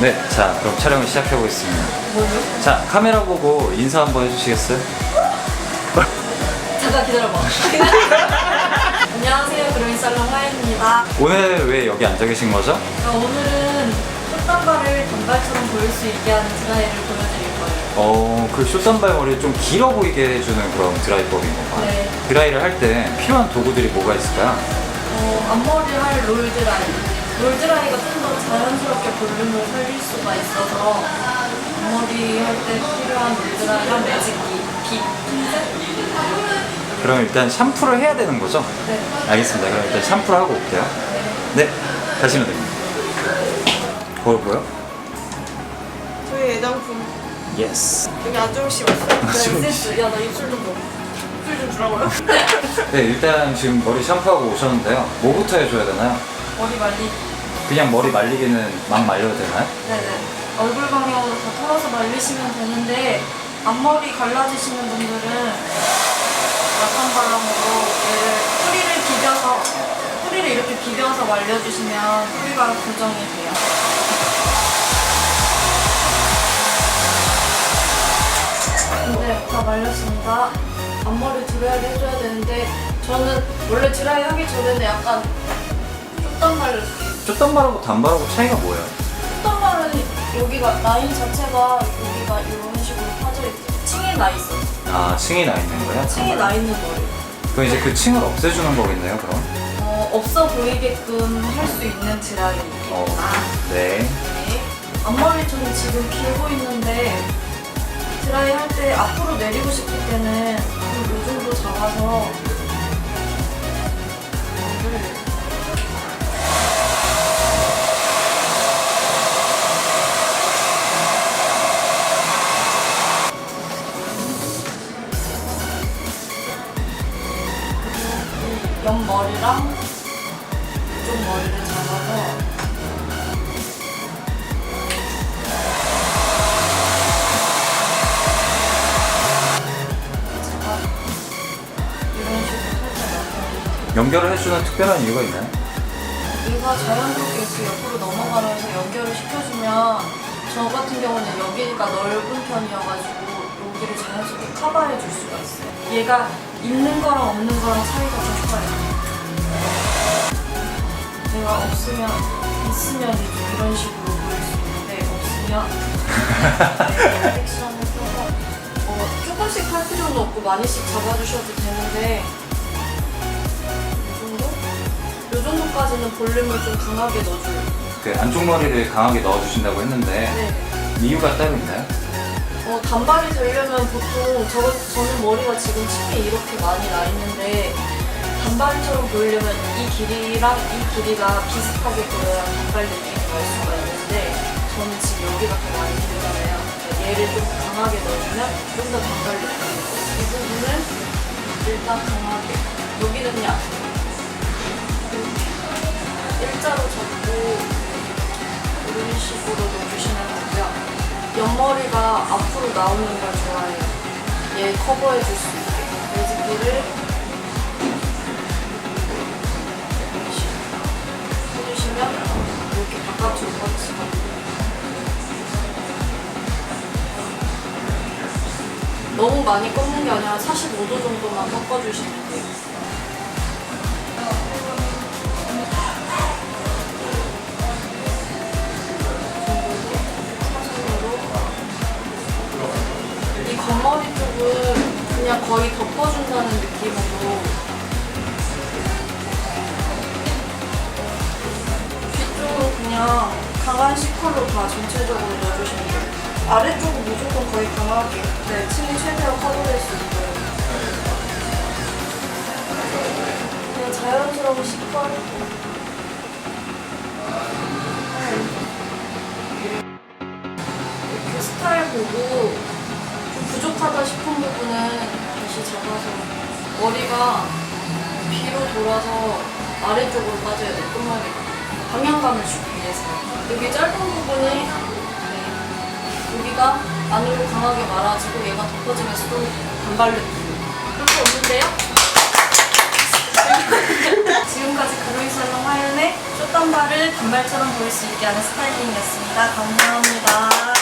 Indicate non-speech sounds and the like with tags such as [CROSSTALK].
네, 자 그럼 촬영을 시작해 보겠습니다. 자 카메라 보고 인사 한번 해주시겠어요? 잠깐 기다려봐. [LAUGHS] 안녕하세요. 그로인 살롱 하연입니다. 오늘 왜 여기 앉아 계신 거죠? 어, 오늘은 숏단발을 단발처럼 보일 수 있게 하는 드라이를 보여드릴 거예요. 어, 그 숏단발 머리를 좀 길어 보이게 해주는 그런 드라이법인 건가요? 네. 드라이를 할 때 필요한 도구들이 뭐가 있을까요? 어, 앞머리 할 롤 드라이. 롤드라이가 좀 더 자연스럽게 볼륨을 살릴 수가 있어서 앞머리 할 때 필요한 롤드라이랑 매직기, 빗? 그럼 일단 샴푸를 해야 되는 거죠? 네. 알겠습니다. 그럼 일단 샴푸를 하고 올게요. 네, 가시면 됩니다. 보여 보여? 저희 애장품 예스. 여기 안정우 씨 [LAUGHS] 왔어요. 네, 센스. 야, 나 입술 좀 봐. 술좀 주라고요? [LAUGHS] 네, 일단 지금 머리 샴푸하고 오셨는데요. 뭐부터 해줘야 되나요? 머리 말리. 그냥 머리 말리기는 막 말려도 되나요? 네네. 얼굴 방향으로 다 털어서 말리시면 되는데 앞머리 갈라지시는 분들은 약한 바람으로 얘를 뿌리를 비벼서 뿌리를 이렇게 비벼서 말려주시면 뿌리가 고정이 돼요. 네, 다 말렸습니다. 앞머리 드라이를 해줘야 되는데 저는 원래 드라이 하기 전에는 약간 쫓단말을 숏단발하고 단발하고 차이가 뭐예요? 어떤 말은 여기가 라인 자체가 여기가 이런 식으로 파져 있고 층에 나 있어. 아, 층이 나 있는 거예요? 층에 나 있는 머리. 그럼 이제 그 층을 없애주는 거겠네요, 그럼? 어, 없어 보이게끔 할 수 있는 드라이입니다. 어, 네. 네. 앞머리 좀 지금 길고 있는데 드라이 할 때 앞으로 내리고 싶을 때는 이 정도 잡아서 머리랑 이쪽 머리를 잡아서 연결을 해주는 특별한 이유가 있나요? 얘가 자연스럽게 이렇게 옆으로 넘어가면서 연결을 시켜주면 저 같은 경우는 여기가 넓은 편이어가지고 여기를 자연스럽게 커버해 줄 수가 있어요. 얘가 있는 거랑 없는 거랑 차이가 좀 커요. 없으면 있으면 이제 이런 식으로 보일 수 있는데 없으면 네, 섹션을 껴서 어, 조금씩 할 필요는 없고 많이씩 잡아주셔도 되는데 이 정도? 이 정도까지는 볼륨을 좀 강하게 넣어줘요. 그 안쪽 머리를 강하게 넣어주신다고 했는데 네. 이유가 따로 있나요? 어, 단발이 되려면 보통 저, 저는 머리가 지금 층에 이렇게 많이 나 있는데 단발처럼 보이려면 이 길이랑 이 길이가 비슷하게 보여야 단발 느낌이 날 수가 있는데 저는 지금 여기가 더 많이 길잖아요. 그러니까 얘를 좀 강하게 넣어주면 좀 더 단발 느낌이 나요. 이 부분을 일단 강하게 여기는 그냥 일자로 잡고 이런 식으로 넣어주시면 되고요. 옆머리가 앞으로 나오는 걸 좋아해요. 얘 커버해 줄 수 있게. 매직기를 너무 많이 꺾는 게 아니라 45도 정도만 꺾어주시면 돼요. 이 겉머리 쪽은 그냥 거의 덮어준다는 느낌으로 뒤쪽은 그냥 강한 C컬로 다 전체적으로 넣어주시면 돼요. 아래쪽은 무조건 강하게 네, 층이 최대한 커버될 수 있도록. 그냥 자연스러운 C컬 이렇게 스타일 보고 좀 부족하다 싶은 부분은 다시 잡아서 머리가 뒤로 돌아서 아래쪽으로 빠져야 돼. 끝머리 방향감을 주기 위해서. 여기 짧은 부분이 네, 강하게 말아지고 얘가 덮어지면서 좀 단발 느낌 별거 없는데요? [LAUGHS] 지금까지 그로이 살롱 하연의 쇼다 단발을 단발처럼 보일 수 있게 하는 스타일링이었습니다. 감사합니다.